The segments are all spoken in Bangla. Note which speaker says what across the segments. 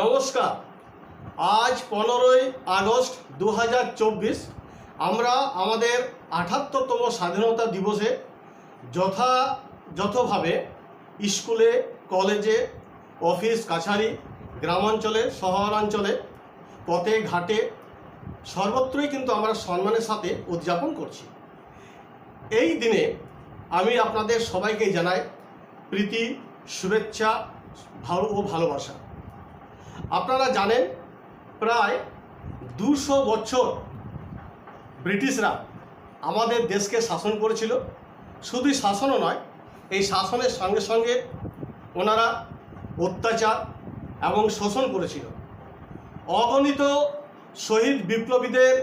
Speaker 1: নমস্কার। আজ পনেরোই আগস্ট দু হাজার চব্বিশ, আমরা আমাদের আঠাত্তরতম স্বাধীনতা দিবসে যথাযথভাবে স্কুলে, কলেজে, অফিস, কাছারি, গ্রামাঞ্চলে, শহরাঞ্চলে, পথে, ঘাটে সর্বত্রই কিন্তু আমরা সম্মানের সাথে উদযাপন করছি। এই দিনে আমি আপনাদের সবাইকে জানাই প্রীতি, শুভেচ্ছা ভালো, ও ভালোবাসা। আপনারা জানেন প্রায় দুশো বছর ব্রিটিশরা আমাদের দেশকে শাসন করেছিল। শুধু শাসনও নয়, এই শাসনের সঙ্গে সঙ্গে ওনারা অত্যাচার এবং শোষণ করেছিল। অগণিত শহীদ বিপ্লবীদের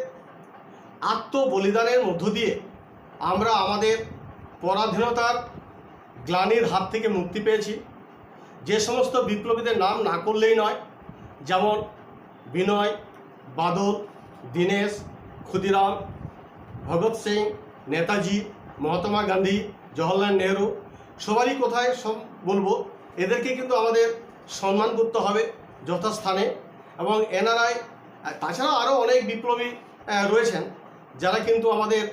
Speaker 1: আত্মবলিদানের মধ্য দিয়ে আমরা আমাদের পরাধীনতার গ্লানির হাত থেকে মুক্তি পেয়েছি। যে সমস্ত বিপ্লবীদের নাম না করলেই নয় যেমন বিনয় বাদল দীনেশ ক্ষুদিরাম ভগৎ সিং নেতাজি মহাত্মা গান্ধী জওহরলাল নেহরু সবারই কোথায় সব বলব। এদেরকে কিন্তু আমাদের সম্মান করতে হবে যথাস্থানে। এবং এনারাই তাছাড়াও আরও অনেক বিপ্লবী রয়েছেন যারা কিন্তু আমাদের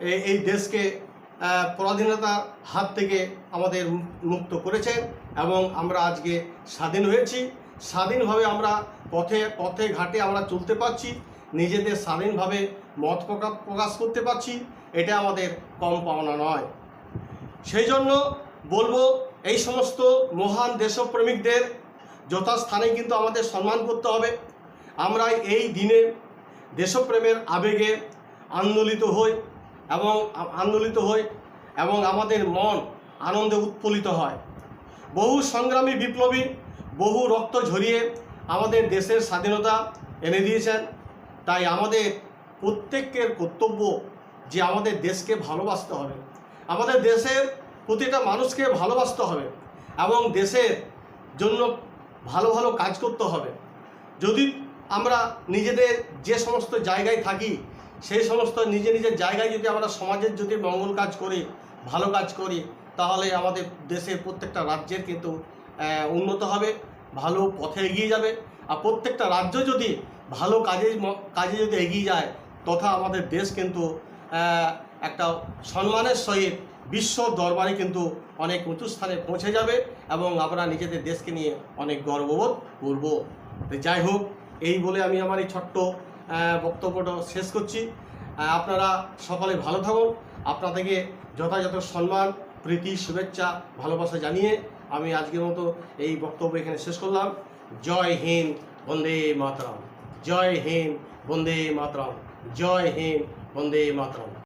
Speaker 1: এই- দেশকে আহ, পরাধীনতার হাত থেকে আমাদের মুক্ত করেছেন। এবং আমরা আজকে স্বাধীন হয়েছি। স্বাধীনভাবে আমরা পথে পথে, ঘাটে আমরা চলতে পারছি, নিজেদের স্বাধীনভাবে মত প্রকা- প্রকাশ করতে পারছি, এটা আমাদের কম পাওনা নয়। সেই জন্য বলব, এই সমস্ত মহান দেশপ্রেমিকদের যথাস্থানে কিন্তু আমাদের সম্মান করতে হবে। আমরা এই দিনে দেশপ্রেমের আবেগে আন্দোলিত হই এবং আন্দোলিত হই এবং আমাদের মন আনন্দে উৎফুল্লিত হয়। বহু সংগ্রামী বিপ্লবী বহু রক্ত ঝরিয়ে আমাদের দেশের স্বাধীনতা এনে দিয়েছেন। তাই আমাদের প্রত্যেকের কর্তব্য যে আমাদের দেশকে ভালোবাসতে হবে। আমাদের দেশের প্রতিটা মানুষকে ভালোবাসতে হবে এবং দেশের জন্য ভালো ভালো কাজ করতে হবে। যদি আমরা নিজেদের যে সমস্ত জায়গায় থাকি, সেই সমস্ত নিজে নিজের জায়গায় যদি আমরা সমাজের যদি মঙ্গল কাজ করি, ভালো কাজ করি, তাহলে আমাদের দেশের প্রত্যেকটা রাজ্যের কিন্তু উন্নত হবে, ভালো পথে এগিয়ে যাবে। আর প্রত্যেকটা রাজ্য যদি ভালো কাজে কাজে যদি এগিয়ে যায়, তথা আমাদের দেশ কিন্তু একটা সম্মানের সহিত বিশ্ব দরবারে কিন্তু অনেক উঁচু স্থানে পৌঁছে যাবে এবং আমরা নিজেদের দেশকে নিয়ে অনেক গর্ববোধ করব। যাই হোক, এই বলে আমি আমার এই ছোট্ট বক্তব্যটা শেষ করছি। আপনারা সকলে ভালো থাকুন। আপনাদেরকে যথাযথ সম্মান, প্রীতি, শুভেচ্ছা, ভালোবাসা জানিয়ে আমি আজকের মতো এই বক্তব্য এখানে শেষ করলাম। জয় হিন্দ, বন্দে মাতরম। জয় হিন্দ, বন্দে মাতরম। জয় হিন্দ, বন্দে মাতরম।